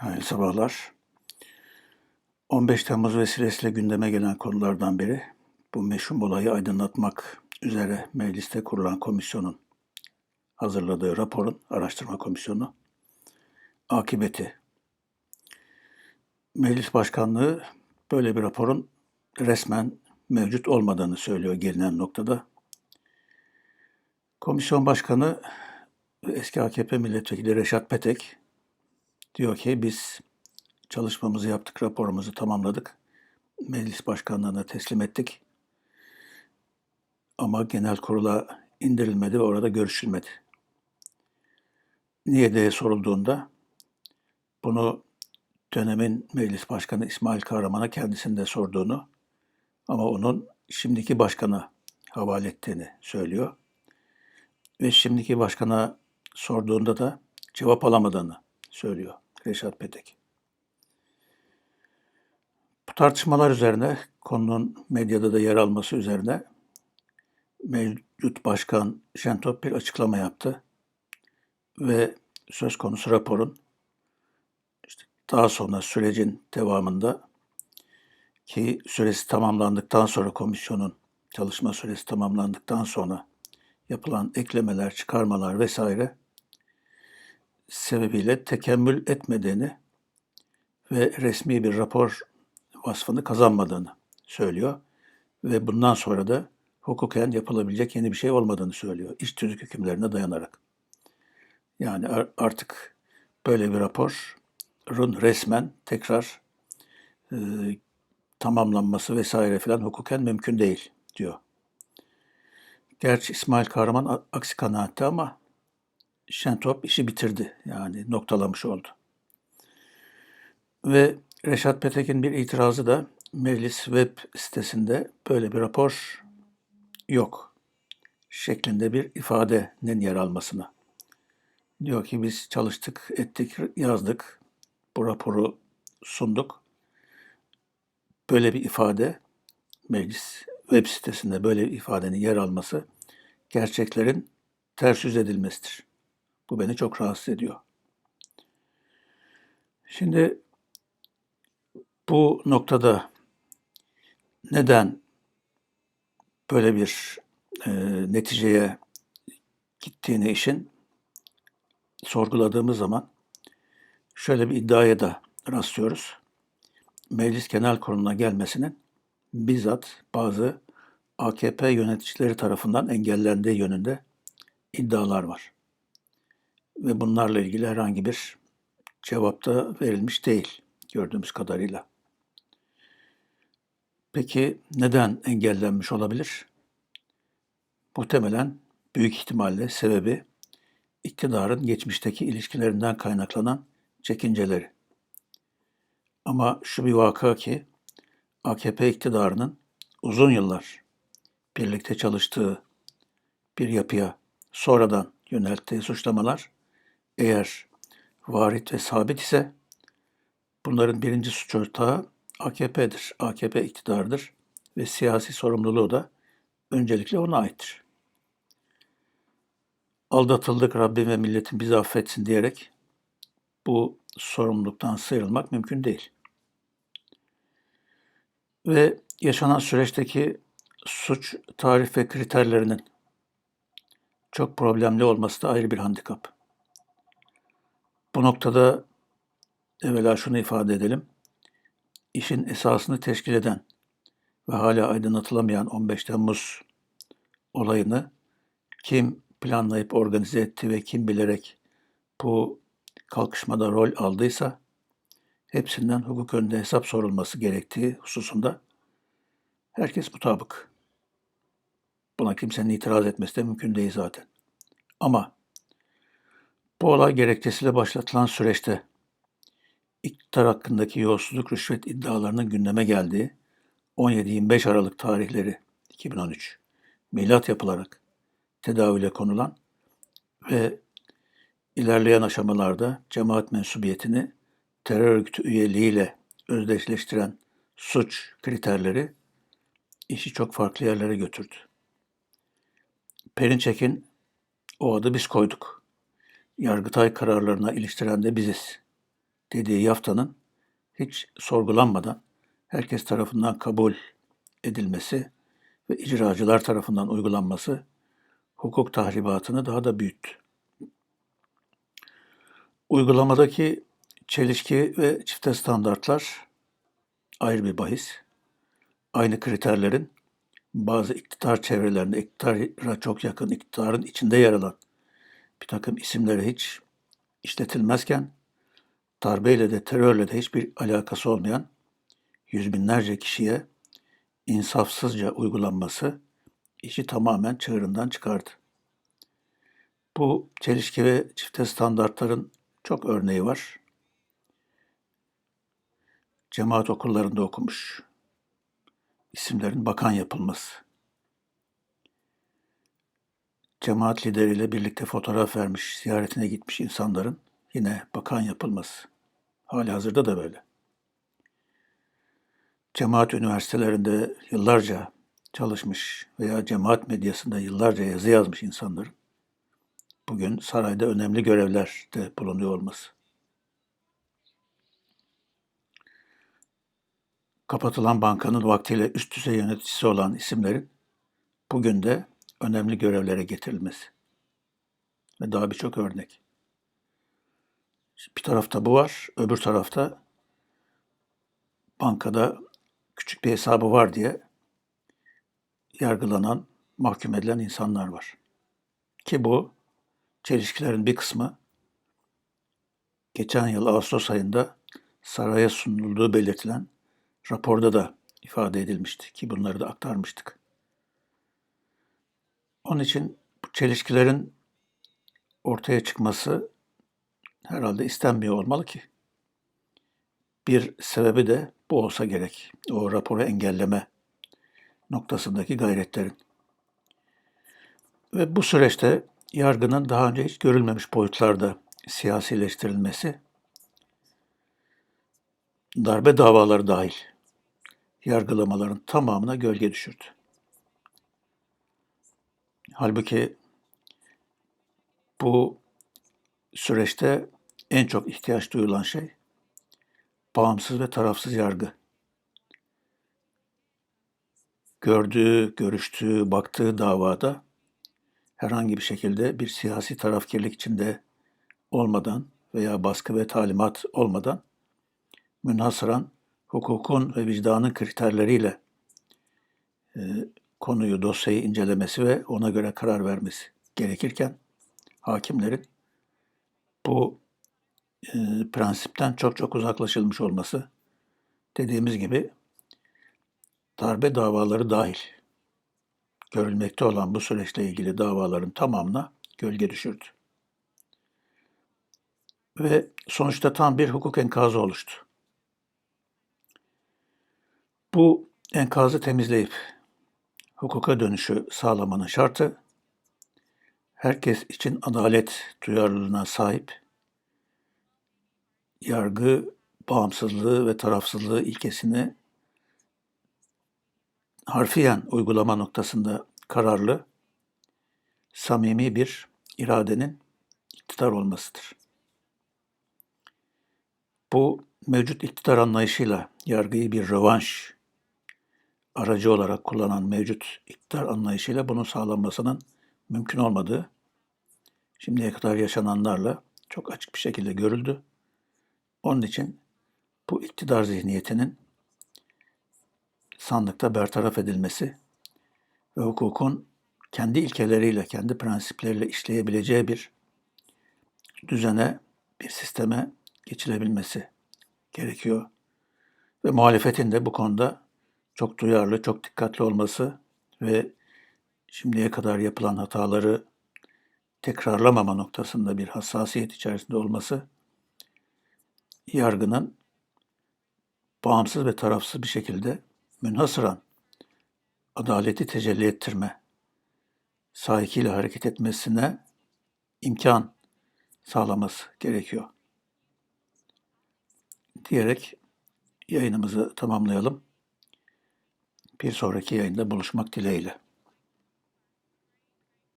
Hayırlı sabahlar. 15 Temmuz vesilesiyle gündeme gelen konulardan biri bu meşhum olayı aydınlatmak üzere mecliste kurulan komisyonun hazırladığı raporun, araştırma komisyonu akıbeti. Meclis Başkanlığı böyle bir raporun resmen mevcut olmadığını söylüyor gelinen noktada. Komisyon Başkanı eski AKP milletvekili Reşat Petek diyor ki biz çalışmamızı yaptık, raporumuzu tamamladık. Meclis Başkanlığı'na teslim ettik. Ama genel kurula indirilmedi ve orada görüşülmedi. Niye diye sorulduğunda bunu dönemin Meclis Başkanı İsmail Kahraman'a kendisinde sorduğunu ama onun şimdiki başkana havale ettiğini söylüyor. Ve şimdiki başkana sorduğunda da cevap alamadığını söylüyor Reşat Petek. Bu tartışmalar üzerine, konunun medyada da yer alması üzerine mevcut başkan Şentop bir açıklama yaptı ve söz konusu raporun işte daha sonra sürecin devamında ki süresi tamamlandıktan sonra komisyonun çalışma süresi tamamlandıktan sonra yapılan eklemeler, çıkarmalar vesaire sebebiyle tekemmül etmediğini ve resmi bir rapor vasfını kazanmadığını söylüyor. Ve bundan sonra da hukuken yapılabilecek yeni bir şey olmadığını söylüyor. İş tüzük hükümlerine dayanarak. Yani artık böyle bir raporun resmen tekrar e, tamamlanması vesaire filan hukuken mümkün değil diyor. Gerçi İsmail Kahraman aksi kanaatte ama Şentop işi bitirdi. Yani noktalamış oldu. Ve Reşat Petek'in bir itirazı da meclis web sitesinde böyle bir rapor yok şeklinde bir ifadenin yer almasına. Diyor ki biz çalıştık, ettik, yazdık, bu raporu sunduk. Böyle bir ifade, meclis web sitesinde böyle bir ifadenin yer alması gerçeklerin ters yüz edilmesidir. Bu beni çok rahatsız ediyor. Şimdi bu noktada neden böyle bir e, neticeye gittiğini işin sorguladığımız zaman şöyle bir iddiaya da rastlıyoruz. Meclis Genel Kurulu'na gelmesinin bizzat bazı AKP yöneticileri tarafından engellendiği yönünde iddialar var ve bunlarla ilgili herhangi bir cevap da verilmiş değil gördüğümüz kadarıyla. Peki neden engellenmiş olabilir? Muhtemelen büyük ihtimalle sebebi iktidarın geçmişteki ilişkilerinden kaynaklanan çekinceleri. Ama şu bir vaka ki AKP iktidarının uzun yıllar birlikte çalıştığı bir yapıya sonradan yönelttiği suçlamalar eğer varit ve sabit ise bunların birinci suç ortağı AKP'dir. AKP iktidardır ve siyasi sorumluluğu da öncelikle ona aittir. Aldatıldık Rabbim ve milletin bizi affetsin diyerek bu sorumluluktan sıyrılmak mümkün değil. Ve yaşanan süreçteki suç tarif ve kriterlerinin çok problemli olması da ayrı bir handikap. Bu noktada evvela şunu ifade edelim. İşin esasını teşkil eden ve hala aydınlatılamayan 15 Temmuz olayını kim planlayıp organize etti ve kim bilerek bu kalkışmada rol aldıysa hepsinden hukuk önünde hesap sorulması gerektiği hususunda herkes mutabık. Buna kimsenin itiraz etmesi de mümkün değil zaten. Ama bu olay gerekçesiyle başlatılan süreçte iktidar hakkındaki yolsuzluk rüşvet iddialarının gündeme geldiği 17-25 Aralık tarihleri 2013 milat yapılarak tedavüle konulan ve ilerleyen aşamalarda cemaat mensubiyetini terör örgütü üyeliğiyle özdeşleştiren suç kriterleri işi çok farklı yerlere götürdü. Perinçek'in o adı biz koyduk. Yargıtay kararlarına iliştiren de biziz dediği yaftanın hiç sorgulanmadan herkes tarafından kabul edilmesi ve icracılar tarafından uygulanması hukuk tahribatını daha da büyüttü. Uygulamadaki çelişki ve çifte standartlar ayrı bir bahis. Aynı kriterlerin bazı iktidar çevrelerinde, iktidara çok yakın, iktidarın içinde yer alan bir takım isimlere hiç işletilmezken darbeyle de terörle de hiçbir alakası olmayan yüz binlerce kişiye insafsızca uygulanması işi tamamen çığırından çıkardı. Bu çelişki ve çifte standartların çok örneği var. Cemaat okullarında okumuş. İsimlerin bakan yapılması. Cemaat lideriyle birlikte fotoğraf vermiş, ziyaretine gitmiş insanların yine bakan yapılması. Hali hazırda da böyle. Cemaat üniversitelerinde yıllarca çalışmış veya cemaat medyasında yıllarca yazı yazmış insanların bugün sarayda önemli görevlerde bulunuyor olması. Kapatılan bankanın vaktiyle üst düzey yöneticisi olan isimlerin bugün de önemli görevlere getirilmesi. Ve daha birçok örnek. Bir tarafta bu var, öbür tarafta bankada küçük bir hesabı var diye yargılanan, mahkum edilen insanlar var. Ki bu çelişkilerin bir kısmı geçen yıl Ağustos ayında saraya sunulduğu belirtilen raporda da ifade edilmişti ki bunları da aktarmıştık. Onun için bu çelişkilerin ortaya çıkması herhalde istenmiyor olmalı ki. Bir sebebi de bu olsa gerek. O raporu engelleme noktasındaki gayretlerin. Ve bu süreçte yargının daha önce hiç görülmemiş boyutlarda siyasileştirilmesi, darbe davaları dahil yargılamaların tamamına gölge düşürdü. Halbuki bu süreçte en çok ihtiyaç duyulan şey bağımsız ve tarafsız yargı. Gördüğü, görüştüğü, baktığı davada herhangi bir şekilde bir siyasi tarafkirlik içinde olmadan veya baskı ve talimat olmadan münhasıran hukukun ve vicdanın kriterleriyle e, konuyu, dosyayı incelemesi ve ona göre karar vermesi gerekirken hakimlerin bu e, prensipten çok çok uzaklaşılmış olması dediğimiz gibi darbe davaları dahil görülmekte olan bu süreçle ilgili davaların tamamına gölge düşürdü. Ve sonuçta tam bir hukuk enkazı oluştu. Bu enkazı temizleyip hukuka dönüşü sağlamanın şartı herkes için adalet duyarlılığına sahip yargı bağımsızlığı ve tarafsızlığı ilkesini harfiyen uygulama noktasında kararlı, samimi bir iradenin iktidar olmasıdır. Bu mevcut iktidar anlayışıyla yargıyı bir rövanş aracı olarak kullanan mevcut iktidar anlayışıyla bunun sağlanmasının mümkün olmadığı şimdiye kadar yaşananlarla çok açık bir şekilde görüldü. Onun için bu iktidar zihniyetinin sandıkta bertaraf edilmesi ve hukukun kendi ilkeleriyle, kendi prensipleriyle işleyebileceği bir düzene, bir sisteme geçilebilmesi gerekiyor. Ve muhalefetin de bu konuda çok duyarlı, çok dikkatli olması ve şimdiye kadar yapılan hataları tekrarlamama noktasında bir hassasiyet içerisinde olması yargının bağımsız ve tarafsız bir şekilde münhasıran adaleti tecelli ettirme, sahikiyle hareket etmesine imkan sağlaması gerekiyor. Diyerek yayınımızı tamamlayalım. Bir sonraki yayında buluşmak dileğiyle.